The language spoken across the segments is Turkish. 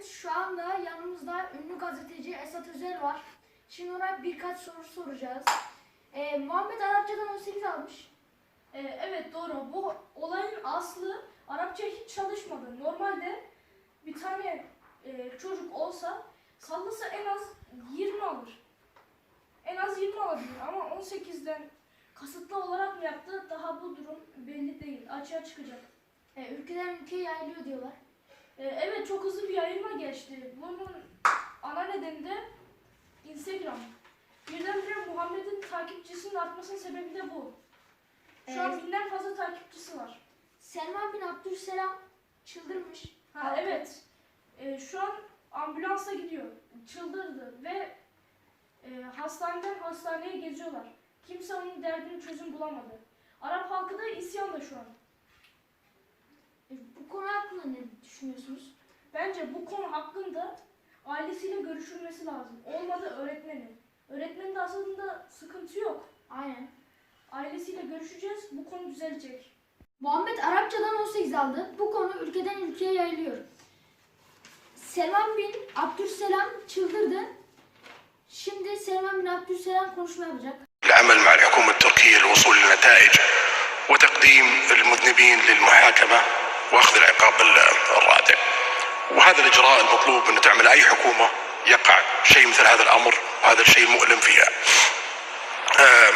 Evet şu anda yanımızda ünlü gazeteci Esat Özel var. Şimdi ona birkaç soru soracağız. Ee, Muhammed Arapçadan 18 almış. Ee, evet doğru. Bu olayın aslı Arapça hiç çalışmadı. Normalde bir tane e, çocuk olsa sallasa en az 20 alır. En az 20 alabilir ama 18'den kasıtlı olarak mı yaptı daha bu durum belli değil. Açığa çıkacak. Ee, ülkeden ülkeye yayılıyor diyorlar. Çok hızlı bir yayılma geçti. Bunun ana nedeni de Instagram. Birdenbire Muhammed'in takipçisinin artmasının sebebi de bu. Şu an Evet. binden fazla takipçisi var. Selman bin Abdülselam çıldırmış. Ha, evet. Ee, şu an ambulansa gidiyor. Çıldırdı ve e, hastaneden hastaneye geziyorlar. Kimse onun derdini çözüm bulamadı. Arap halkı da isyanda şu an. Ee, bu konu hakkında ne? Bence bu konu hakkında ailesiyle görüşülmesi lazım. Olmadı öğretmeni. Öğretmenin de aslında sıkıntı yok. Aynen. Ailesiyle görüşeceğiz. Bu konu düzelecek. Muhammed Arapçadan 18 aldı. Bu konu ülkeden ülkeye yayılıyor. Selman bin Abdülselam çıldırdı. Şimdi Selman bin Abdülselam konuşma yapacak. العمل مع الحكومة التركية للوصول لنتائج وتقديم المذنبين للمحاكمة واخذ العقاب ال- الرادع. وهذا الاجراء المطلوب انه تعمل اي حكومة يقع شيء مثل هذا الامر وهذا الشيء المؤلم فيها. آم،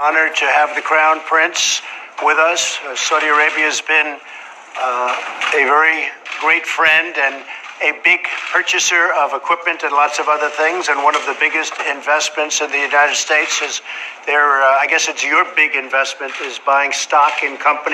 Honored to have the Crown Prince with us. Uh, Saudi Arabia has been uh, a very great friend and a big purchaser of equipment and lots of other things. And one of the biggest investments in the United States is their, uh, I guess it's your big investment, is buying stock in companies.